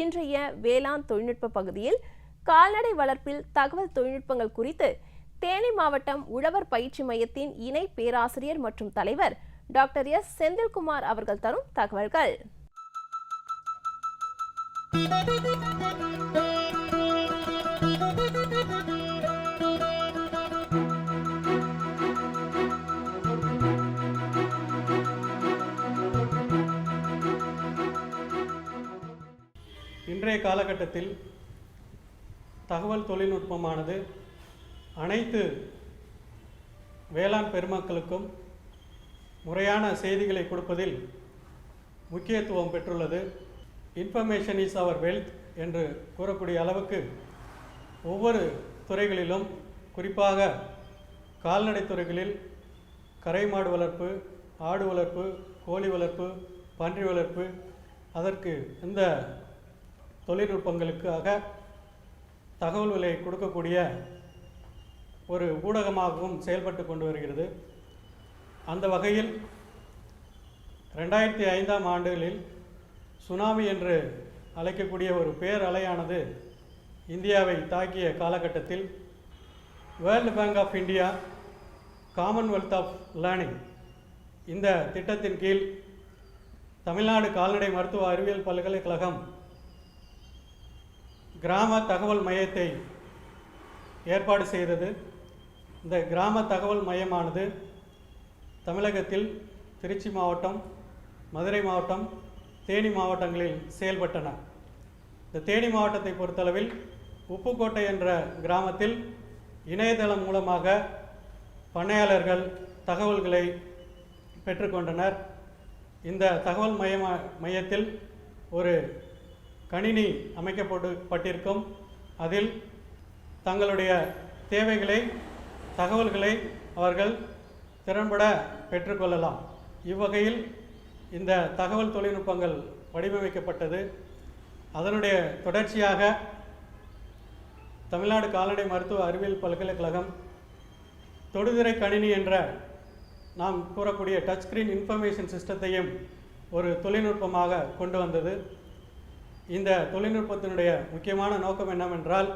இன்றைய வேளாண் தொழில்நுட்ப பகுதியில் கால்நடை வளர்ப்பில் தகவல் தொழில்நுட்பங்கள் குறித்து தேனி மாவட்டம் உழவர் பயிற்சி மையத்தின் இணை பேராசிரியர் மற்றும் தலைவர் டாக்டர் எஸ். செந்தில்குமார் அவர்கள் தரும் தகவல்கள். இன்றைய காலகட்டத்தில் தகவல் தொழில்நுட்பமானது அனைத்து வேளாண் பெருமக்களுக்கும் முறையான செய்திகளை கொடுப்பதில் முக்கியத்துவம் பெற்றுள்ளது. இன்ஃபர்மேஷன் இஸ் அவர் வெல்த் என்று கூறக்கூடிய அளவுக்கு ஒவ்வொரு துறைகளிலும் குறிப்பாக கால்நடை துறைகளில் கரை மாடு வளர்ப்பு ஆடு வளர்ப்பு கோழி வளர்ப்பு பன்றி வளர்ப்பு அதற்கு இந்த தொழில்நுட்பங்களுக்காக தகவல்களை கொடுக்கக்கூடிய ஒரு ஊடகமாகவும் செயல்பட்டு கொண்டு வருகிறது. அந்த வகையில் ரெண்டாயிரத்தி ஐந்தாம் ஆண்டுகளில் சுனாமி என்று அழைக்கக்கூடிய ஒரு பேரலையானது இந்தியாவை தாக்கிய காலகட்டத்தில் world bank of India commonwealth of learning இந்த திட்டத்தின் கீழ் தமிழ்நாடு கால்நடை மருத்துவ அறிவியல் பல்கலைக்கழகம் கிராம தகவல் மையத்தை ஏற்பாடு செய்தது. இந்த கிராம தகவல் மையமானது தமிழகத்தில் திருச்சி மாவட்டம் மதுரை மாவட்டம் தேனி மாவட்டங்களில் செயல்பட்டன. இந்த தேனி மாவட்டத்தை பொறுத்தளவில் உப்புக்கோட்டை என்ற கிராமத்தில் இணையதளம் மூலமாக பண்ணையாளர்கள் தகவல்களை பெற்றுக்கொண்டனர். இந்த தகவல் மைய மையத்தில் ஒரு கணினி அமைக்கப்பட்டு பட்டிருக்கும் அதில் தங்களுடைய தேவைகளை தகவல்களை அவர்கள் திறன்பட பெற்றுக்கொள்ளலாம். இவ்வகையில் இந்த தகவல் தொழில்நுட்பங்கள் வடிவமைக்கப்பட்டது. அதனுடைய தொடர்ச்சியாக தமிழ்நாடு கால்நடை மருத்துவ அறிவியல் பல்கலைக்கழகம் தொடுதிரை கணினி என்ற நாம் கூறக்கூடிய டச் ஸ்கிரீன் இன்ஃபர்மேஷன் சிஸ்டத்தையும் ஒரு தொழில்நுட்பமாக கொண்டு வந்தது. இந்த தொழில்நுட்பத்தினுடைய முக்கியமான நோக்கம் என்னவென்றால்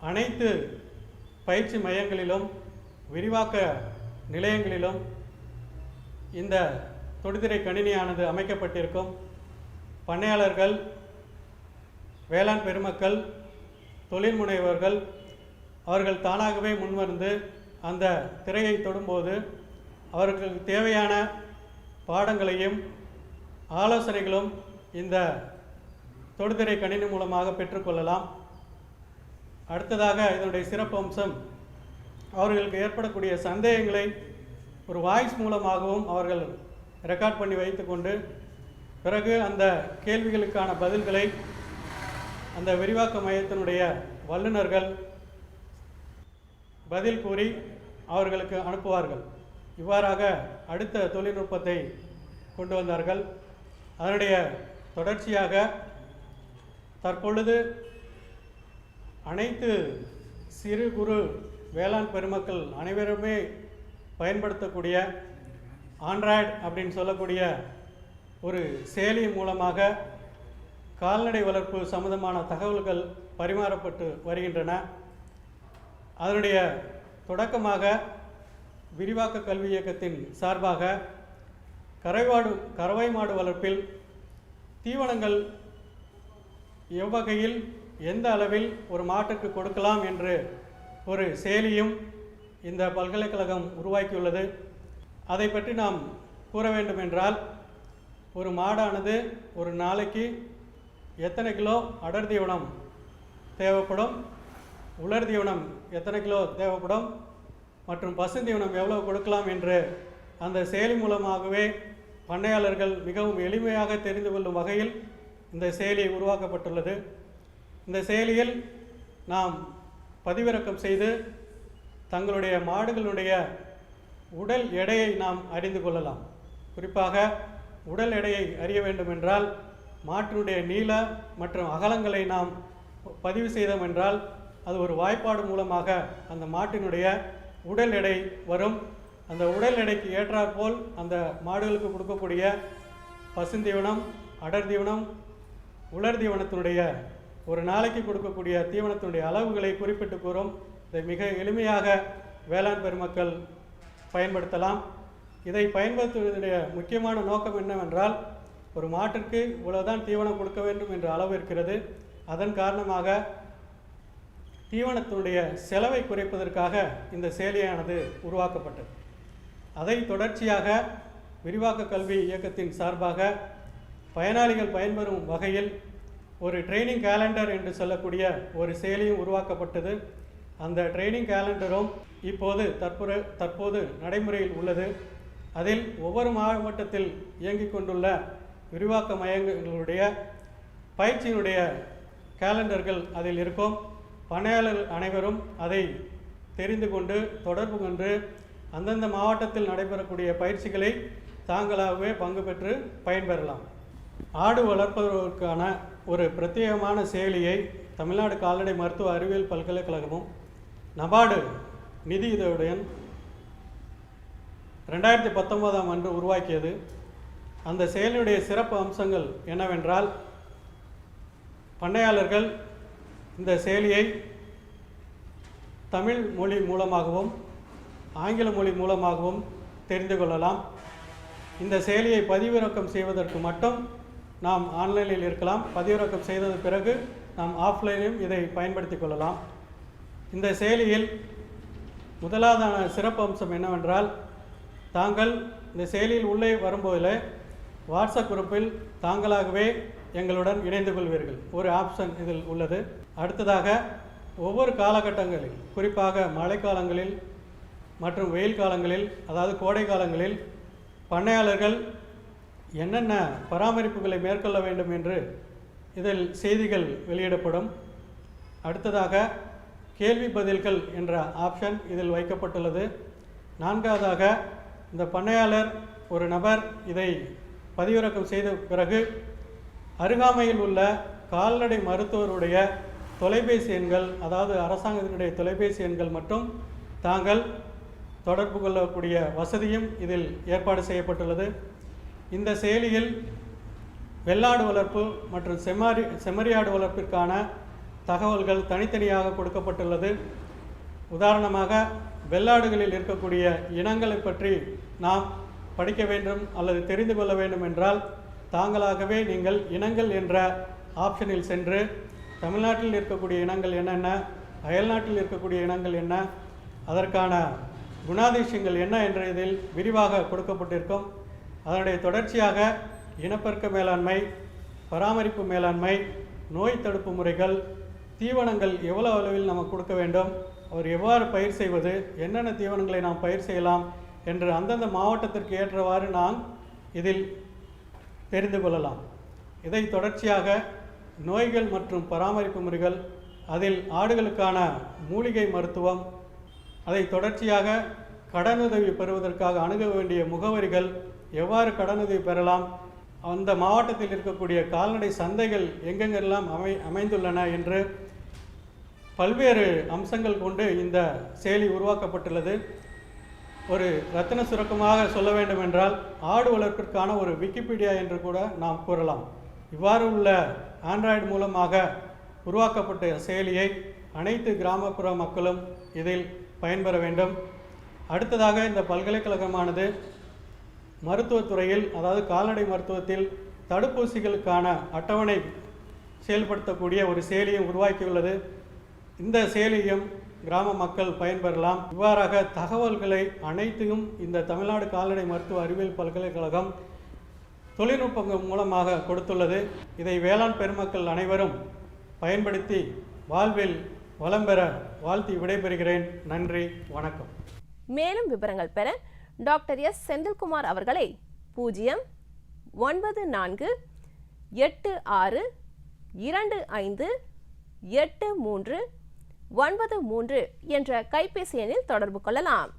அனைத்து பயிற்சி மையங்களிலும் விரிவாக்க நிலையங்களிலும் இந்த தொடுதிரை கணினியானது அமைக்கப்பட்டிருக்கும். பண்ணையாளர்கள் வேளாண் பெருமக்கள் தொழில் முனைவர்கள் அவர்கள் தானாகவே முன்வந்து அந்த திரையை தொடும்போது அவர்களுக்கு தேவையான பாடங்களையும் ஆலோசனைகளும் இந்த தொடுதிரை கணினி மூலமாக பெற்றுக்கொள்ளலாம். அடுத்ததாக இதனுடைய சிறப்பு அம்சம் அவர்களுக்கு ஏற்படக்கூடிய சந்தேகங்களை ஒரு வாய்ஸ் மூலமாகவும் அவர்கள் ரெக்கார்ட் பண்ணி வைத்துக்கொண்டு பிறகு அந்த கேள்விகளுக்கான பதில்களை அந்த விரிவாக்க மையத்தினுடைய வல்லுநர்கள் பதில் கூறி அவர்களுக்கு அனுப்புவார்கள். இவ்வாறாக அடுத்த தொழில்நுட்பத்தை கொண்டு வந்தார்கள். அதனுடைய தொடர்ச்சியாக தற்பொழுது அனைத்து சிறு குறு வேளாண் பெருமக்கள் அனைவருமே பயன்படுத்தக்கூடிய ஆண்ட்ராய்டு அப்படின்னு சொல்லக்கூடிய ஒரு செயலி மூலமாக கால்நடை வளர்ப்பு சம்மந்தமான தகவல்கள் பரிமாறப்பட்டு வருகின்றன. அதனுடைய தொடக்கமாக விரிவாக்க கல்வி இயக்கத்தின் சார்பாக கரைவாடு கறவை மாடு வளர்ப்பில் தீவனங்கள் எவ்வகையில் எந்த அளவில் ஒரு மாட்டுக்கு கொடுக்கலாம் என்று ஒரு செயலியும் இந்த பல்கலைக்கழகம் உருவாக்கியுள்ளது. அதை பற்றி நாம் கூற வேண்டும் என்றால் ஒரு மாடானது ஒரு நாளைக்கு எத்தனை கிலோ அடர் தீவனம் தேவைப்படும்? உலர் தீவனம் எத்தனை கிலோ தேவைப்படும்? மற்றும் பசுந்தீவனம் எவ்வளவு கொடுக்கலாம் என்று அந்த செயலி மூலமாகவே பண்ணையாளர்கள் மிகவும் எளிமையாக தெரிந்து கொள்ளும் வகையில் இந்த செயலி உருவாக்கப்பட்டுள்ளது. இந்த செயலியில் நாம் பதிவிறக்கம் செய்து தங்களுடைய மாடுகளுடைய உடல் எடையை நாம் அறிந்து கொள்ளலாம். குறிப்பாக உடல் எடையை அறிய வேண்டுமென்றால் மாட்டினுடைய நீள மற்றும் அகலங்களை நாம் பதிவு செய்தோம் என்றால் அது ஒரு வாய்ப்பாடு மூலமாக அந்த மாட்டினுடைய உடல் எடை வரும். அந்த உடல் எடைக்கு ஏற்றாற்போல் அந்த மாடுகளுக்கு கொடுக்கக்கூடிய பசுந்தீவனம் அடர் தீவனம் உலர் தீவனத்தினுடைய ஒரு நாளைக்கு கொடுக்கக்கூடிய தீவனத்தினுடைய அளவுகளை குறிப்பிட்டு கூறும். இதை மிக எளிமையாக வேளாண் பெருமக்கள் பயன்படுத்தலாம். இதை பயன்படுத்துவதனுடைய முக்கியமான நோக்கம் என்னவென்றால் ஒரு மாட்டிற்கு இவ்வளவுதான் தீவனம் கொடுக்க வேண்டும் என்ற அளவு இருக்கிறது. அதன் காரணமாக தீவனத்தினுடைய செலவை குறைப்பதற்காக இந்த செயலியானது உருவாக்கப்பட்டது. அதை தொடர்ச்சியாக விரிவாக்க கல்வி இயக்கத்தின் சார்பாக பயனாளிகள் பயன்பெறும் வகையில் ஒரு ட்ரைனிங் கேலண்டர் என்று சொல்லக்கூடிய ஒரு செயலியும் உருவாக்கப்பட்டது. அந்த ட்ரைனிங் கேலண்டரும் இப்போது தற்புற தற்போது நடைமுறையில் உள்ளது. அதில் ஒவ்வொரு மாவட்டத்தில் இயங்கிக் கொண்டுள்ள விரிவாக்க மையங்களுடைய பயிற்சியினுடைய கேலண்டர்கள் அதில் இருக்கும். பணியாளர்கள் அனைவரும் அதை தெரிந்து கொண்டு தொடர்பு கொண்டு அந்தந்த மாவட்டத்தில் நடைபெறக்கூடிய பயிற்சிகளை தாங்களாகவே பங்கு பெற்று பயன்பெறலாம். ஆடு வளர்ப்பவர்களுக்கான ஒரு பிரத்யேகமான செயலியை தமிழ்நாடு கால்நடை மருத்துவ அறிவியல் பல்கலைக்கழகமும் நபார்டு நிதியுதவியுடன் ரெண்டாயிரத்தி பத்தொன்பதாம் ஆண்டு உருவாக்கியது. அந்த செயலினுடைய சிறப்பு அம்சங்கள் என்னவென்றால் பண்ணையாளர்கள் இந்த செயலியை தமிழ் மொழி மூலமாகவும் ஆங்கில மொழி மூலமாகவும் தெரிந்து கொள்ளலாம். இந்த செயலியை பதிவிறக்கம் செய்வதற்கு மட்டும் நாம் ஆன்லைனில் இருக்கலாம். பதிவிறக்கம் செய்தது பிறகு நாம் ஆஃப்லைனிலும் இதை பயன்படுத்திக் கொள்ளலாம். இந்த செயலியில் முதலாவதான சிறப்பு அம்சம் என்னவென்றால் தாங்கள் இந்த செயலியில் உள்ளே வரும்போதில் வாட்ஸ்அப் குரூப்பில் தாங்களாகவே எங்களுடன் இணைந்து கொள்வீர்கள். ஒரு ஆப்ஷன் இதில் உள்ளது. அடுத்ததாக ஒவ்வொரு காலகட்டங்களில் குறிப்பாக மழைக்காலங்களில் மற்றும் வெயில் காலங்களில் அதாவது கோடை காலங்களில் பண்ணையாளர்கள் என்னென்ன பராமரிப்புகளை மேற்கொள்ள வேண்டும் என்று இதில் செய்திகள் வெளியிடப்படும். அடுத்ததாக கேள்வி பதில்கள் என்ற ஆப்ஷன் இதில் வைக்கப்பட்டுள்ளது. நான்காவதாக இந்த பண்ணையாளர் ஒரு நபர் இதை பதிவிறக்கம் செய்த பிறகு அருகாமையில் உள்ள கால்நடை மருத்துவருடைய தொலைபேசி எண்கள் அதாவது அரசாங்கத்தினுடைய தொலைபேசி எண்கள் மற்றும் தாங்கள் தொடர்பு கொள்ளக்கூடிய வசதியும் இதில் ஏற்பாடு செய்யப்பட்டுள்ளது. இந்த செயலியில் வெள்ளாடு வளர்ப்பு மற்றும் செம்மறி செம்மறியாடு வளர்ப்பிற்கான தகவல்கள் தனித்தனியாக கொடுக்கப்பட்டுள்ளது. உதாரணமாக வெள்ளாடுகளில் இருக்கக்கூடிய இனங்களை பற்றி நாம் படிக்க வேண்டும் அல்லது தெரிந்து கொள்ள வேண்டும் என்றால் தாங்களாகவே நீங்கள் இனங்கள் என்ற ஆப்ஷனில் சென்று தமிழ்நாட்டில் இருக்கக்கூடிய இனங்கள் என்னென்ன அயல்நாட்டில் இருக்கக்கூடிய இனங்கள் என்ன அதற்கான குணாதிசயங்கள் என்ன என்ற இதில் விரிவாக கொடுக்கப்பட்டிருக்கும். அதனுடைய தொடர்ச்சியாக இனப்பெருக்க மேலாண்மை பராமரிப்பு மேலாண்மை நோய் தடுப்பு முறைகள் தீவனங்கள் எவ்வளவு அளவில் நம்ம கொடுக்க வேண்டும் அவர் எவ்வாறு பயிர் செய்வது என்னென்ன தீவனங்களை நாம் பயிர் செய்யலாம் என்று அந்தந்த மாவட்டத்திற்கு ஏற்றவாறு நாம் இதில் தெரிந்து கொள்ளலாம். இதை தொடர்ச்சியாக நோய்கள் மற்றும் பராமரிப்பு முறைகள் அதில் ஆடுகளுக்கான மூலிகை மருத்துவம் அதை தொடர்ச்சியாக கடனுதவி பெறுவதற்காக அணுக வேண்டிய முகவரிகள் எவ்வாறு கடனுதவி பெறலாம்? அந்த மாவட்டத்தில் இருக்கக்கூடிய கால்நடை சந்தைகள் எங்கெங்கெல்லாம் அமை அமைந்துள்ளன என்று பல்வேறு அம்சங்கள் கொண்டு இந்த செயலி உருவாக்கப்பட்டுள்ளது. ஒரு ரத்தின சுரக்கமாக சொல்ல வேண்டும் என்றால் ஆடு வளர்ப்பிற்கான ஒரு விக்கிபீடியா என்று கூட நாம் கூறலாம். இவ்வாறு உள்ள ஆண்ட்ராய்டு மூலமாக உருவாக்கப்பட்ட செயலியை அனைத்து கிராமப்புற மக்களும் இதில் பயன்பெற வேண்டும். அடுத்ததாக இந்த பல்கலைக்கழகமானது மருத்துவத்துறையில் அதாவது கால்நடை மருத்துவத்தில் தடுப்பூசிகளுக்கான அட்டவணை செயல்படுத்தக்கூடிய ஒரு செயலியும் உருவாக்கியுள்ளது. இந்த செயலியும் கிராம மக்கள் பயன்பெறலாம். இவ்வாறாக தகவல்களை அனைத்தையும் இந்த தமிழ்நாடு கால்நடை மருத்துவ அறிவியல் பல்கலைக்கழகம் தொழில்நுட்பங்கள் மூலமாக கொடுத்துள்ளது. இதை வேளாண் பெருமக்கள் அனைவரும் பயன்படுத்தி வாழ்வில் வளம் பெற வாழ்த்தி விடைபெறுகிறேன். நன்றி வணக்கம். மேலும் விவரங்கள் பெற டாக்டர் எஸ். செந்தில்குமார் அவர்களை பூஜ்ஜியம் ஒன்பது நான்கு எட்டு ஆறு இரண்டு ஐந்து எட்டு மூன்று ஒன்பது மூன்று என்ற கைபேசி எண்ணில் தொடர்பு கொள்ளலாம்.